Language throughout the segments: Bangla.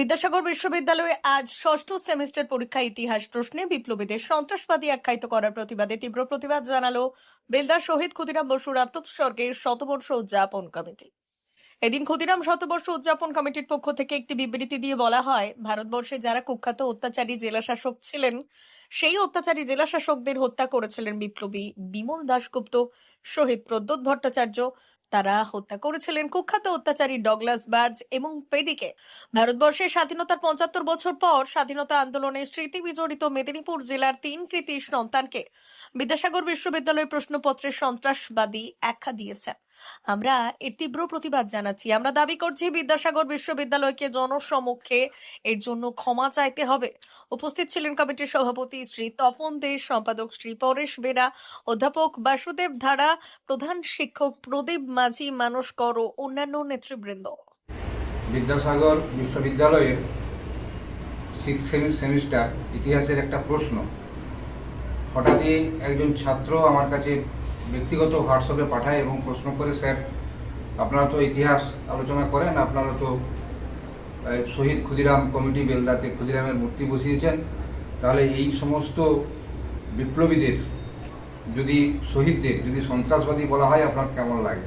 বিদ্যাসাগর বিশ্ববিদ্যালয়ে আজ ষষ্ঠ সেমিস্টার পরীক্ষা ইতিহাস প্রশ্নে বিপ্লবীদের সন্ত্রাসবাদী আখ্যায়িত করার প্রতিবাদে তীব্র প্রতিবাদ জানালো বেলদার শহীদ ক্ষুদিরাম বসুর আত্মোৎসর্গের শতবর্ষ উদযাপন কমিটি। এদিন ক্ষুদিরাম শতবর্ষ উদযাপন কমিটির পক্ষ থেকে একটি বিবৃতি দিয়ে বলা হয়, ভারতবর্ষে যারা কুখ্যাত অত্যাচারী জেলাশাসক ছিলেন, সেই অত্যাচারী জেলাশাসকদের হত্যা করেছিলেন বিপ্লবী বিমল দাশগুপ্ত, শহীদ প্রদ্যোৎ ভট্টাচার্য তারা হত্যা করেছিলেন কুখ্যাত অত্যাচারী ডগলাস বার্জ এবং পেডিকে। ভারতবর্ষের স্বাধীনতার পঁচাত্তর বছর পর স্বাধীনতা আন্দোলনের স্মৃতি বিজড়িত মেদিনীপুর জেলার তিন কৃতি সন্তানকে বিদ্যাসাগর বিশ্ববিদ্যালয় প্রশ্নপত্রের সন্ত্রাসবাদী আখ্যা দিয়েছেন। আমরা এর তীব্র প্রতিবাদ জানাচ্ছি। আমরা দাবি করছি বিদ্যাসাগর বিশ্ববিদ্যালয়কে জনসমক্ষে এর জন্য ক্ষমা চাইতে হবে। উপস্থিত ছিলেন কমিটির সভাপতি শ্রী তপন দে, সম্পাদক শ্রী পরেশ বেরা, অধ্যাপক বাসুদেব ধারা, প্রধান শিক্ষক প্রদীপ মাঝি, মানস কর ও অন্যান্য নেতৃবৃন্দ। বিদ্যাসাগর বিশ্ববিদ্যালয়ের সিক্স সেমিস্টার ইতিহাসের একটা প্রশ্ন। হঠাৎই একজন ছাত্র আমার কাছে ব্যক্তিগত হোয়াটসঅ্যাপে পাঠায় এবং প্রশ্ন করে স্যার, আপনারা তো ইতিহাস আলোচনা করেন, আপনারা তো শহীদ ক্ষুদিরাম কমিটি বেলদাতে ক্ষুদিরামের মূর্তি বসিয়েছেন। তাহলে এই সমস্ত বিপ্লবীদের, যদি শহীদদের, যদি সন্ত্রাসবাদী বলা হয়, আপনার কেমন লাগে?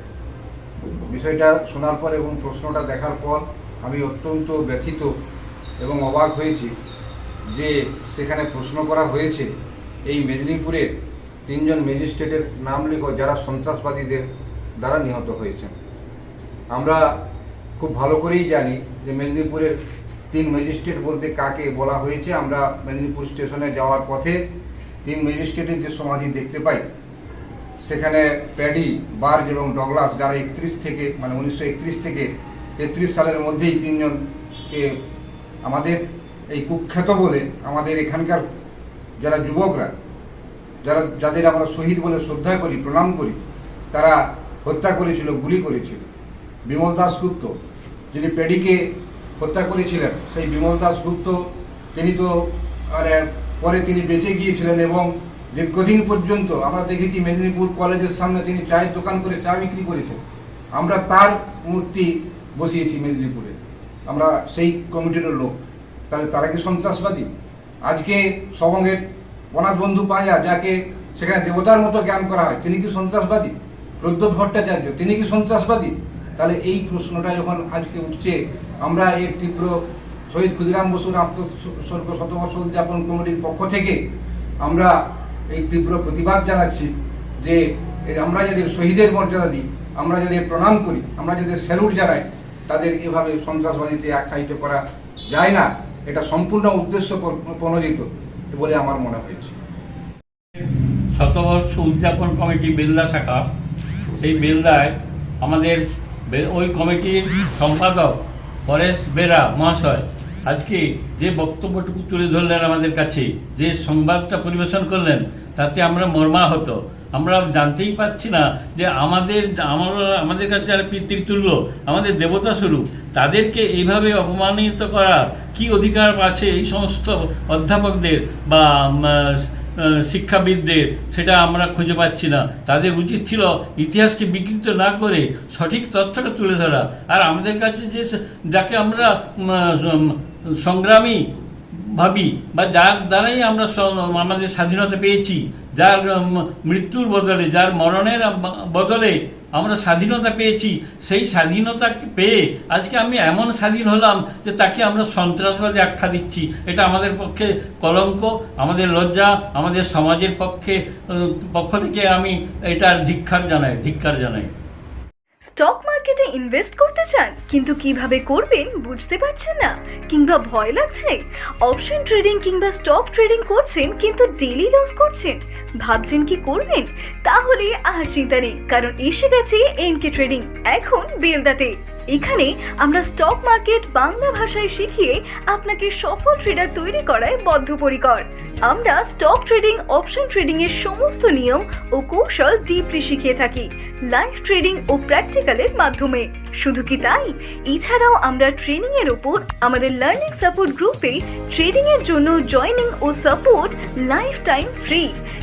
বিষয়টা শোনার পর এবং প্রশ্নটা দেখার পর আমি অত্যন্ত ব্যথিত এবং অবাক হয়েছি যে সেখানে প্রশ্ন করা হয়েছে, এই মেদিনীপুরের তিনজন ম্যাজিস্ট্রেটের নাম লেখ যারা সন্ত্রাসবাদীদের দ্বারা নিহত হয়েছেন। আমরা খুব ভালো করেই জানি যে মেদিনীপুরের তিন ম্যাজিস্ট্রেট বলতে কাকে বলা হয়েছে। আমরা মেদিনীপুর স্টেশনে যাওয়ার পথে তিন ম্যাজিস্ট্রেটের যে সমাধি দেখতে পাই, সেখানে প্যাডি, বার্জ এবং ডগলাস যারা একত্রিশ থেকে মানে উনিশশো একত্রিশ থেকে তেত্রিশ সালের মধ্যেই তিনজনকে আমাদের এই কুখ্যাত বলে আমাদের এখানকার যারা যুবকরা যারা, যাদের আমরা শহীদ বলে শ্রদ্ধা করি, প্রণাম করি, তারা হত্যা করেছিল, গুলি করেছিল। বিমল দাসগুপ্ত যিনি প্যাডিকে হত্যা করেছিলেন, সেই বিমল দাসগুপ্ত তিনি তো মানে পরে তিনি বেঁচে গিয়েছিলেন এবং দীর্ঘদিন পর্যন্ত আমরা দেখেছি মেদিনীপুর কলেজের সামনে তিনি চায়ের দোকান করে চা বিক্রি করেছেন। আমরা তার মূর্তি বসিয়েছি মেদিনীপুরে। আমরা সেই কমিটির লোক। তাহলে তারা কি সন্ত্রাসবাদী? আজকে সবঙ্গের অনাথ বন্ধু পাঁজা যাকে সেখানে দেবতার মতো জ্ঞান করা হয়, তিনি কি সন্ত্রাসবাদী? প্রদ্যোৎ ভট্টাচার্য, তিনি কি সন্ত্রাসবাদী? তাহলে এই প্রশ্নটা যখন আজকে উঠছে, আমরা এর তীব্র শহীদ ক্ষুদিরাম বসুর আত্মস্বর্গ শতবর্ষ উদযাপন কমিটির পক্ষ থেকে আমরা এই তীব্র প্রতিবাদ জানাচ্ছি যে আমরা যাদের শহীদের মর্যাদা দিই, আমরা যাদের প্রণাম করি, আমরা যাদের স্যালুট জানাই, তাদের এভাবে সন্ত্রাসবাদীতে আখ্যায়িত করা যায় না। এটা সম্পূর্ণ উদ্দেশ্য প্রণোদিত বলে আমার মনে হয়েছে। শতবর্ষ উদযাপন কমিটি বেলদা শাখা। সেই বেলদায় আমাদের ওই কমিটির সম্পাদক পরেশ বেরা মহাশয় আজকে যে বক্তব্যটুকু তুলে ধরলেন আমাদের কাছে, যে সংবাদটা পরিবেশন করলেন, তাতে আমরা মর্মাহত। আমরা জানতেই পারছি না যে আমাদের, আমরা, আমাদের কাছে যারা পিতৃতুল্য, আমাদের দেবতা স্বরূপ, তাদেরকে এইভাবে অপমানিত করার কি অধিকার আছে এই সমস্ত অধ্যাপকদের বা শিক্ষাবিদদের? সেটা আমরা খুঁজে পাচ্ছি না। তাদের উচিত ছিল ইতিহাসকে বিকৃত না করে সঠিক তথ্যটা তুলে ধরা। আর আমাদের কাছে যে, যাকে আমরা সংগ্রামী ভাবি বা যার দ্বারাই আমরা আমাদের স্বাধীনতা পেয়েছি, যার মৃত্যুর বদলে, যার মরণের বদলে আমরা স্বাধীনতা পেয়েছি, সেই স্বাধীনতা পেয়ে আজকে আমি এমন স্বাধীন হলাম যে তাকে আমরা সন্ত্রাসবাদী আখ্যা দিচ্ছি। এটা আমাদের পক্ষে কলঙ্ক, আমাদের লজ্জা, আমাদের সমাজের পক্ষে পক্ষ থেকে আমি এটার ধিক্ষার জানাই ধিক্ষার জানাই। স্টক মার্কেটে ইনভেস্ট করতে চান, কিন্তু কীভাবে করবেন বুঝতে পারছেন না, কিংবা ভয় লাগছে? অপশন ট্রেডিং কিংবা স্টক ট্রেডিং করছেন, কিন্তু ডেলি লস করছেন ভাবছেন কি করবেন? তাহলে আর চিন্তা নেই, কারণ এসে গেছে এনকে ট্রেডিং, এখন বেলদাতে। এখানে আমরা স্টক মার্কেট বাংলা ভাষায় শিখিয়ে আপনাকে সফল ট্রেডার তৈরি করায় বদ্ধপরিকর। আমরা স্টক ট্রেডিং অপশন ট্রেডিং এর সমস্ত নিয়ম ও কৌশল ডিপলি শিখিয়ে থাকি লাইভ ট্রেডিং ও প্র্যাকটিক্যালের মাধ্যমে। শুধু কি তাই? এছাড়াও আমরা ট্রেনিং এর উপর আমাদের লার্নিং সাপোর্ট গ্রুপে ট্রেডিং এর জন্য জয়েনিং ও সাপোর্ট লাইফ টাইম ফ্রি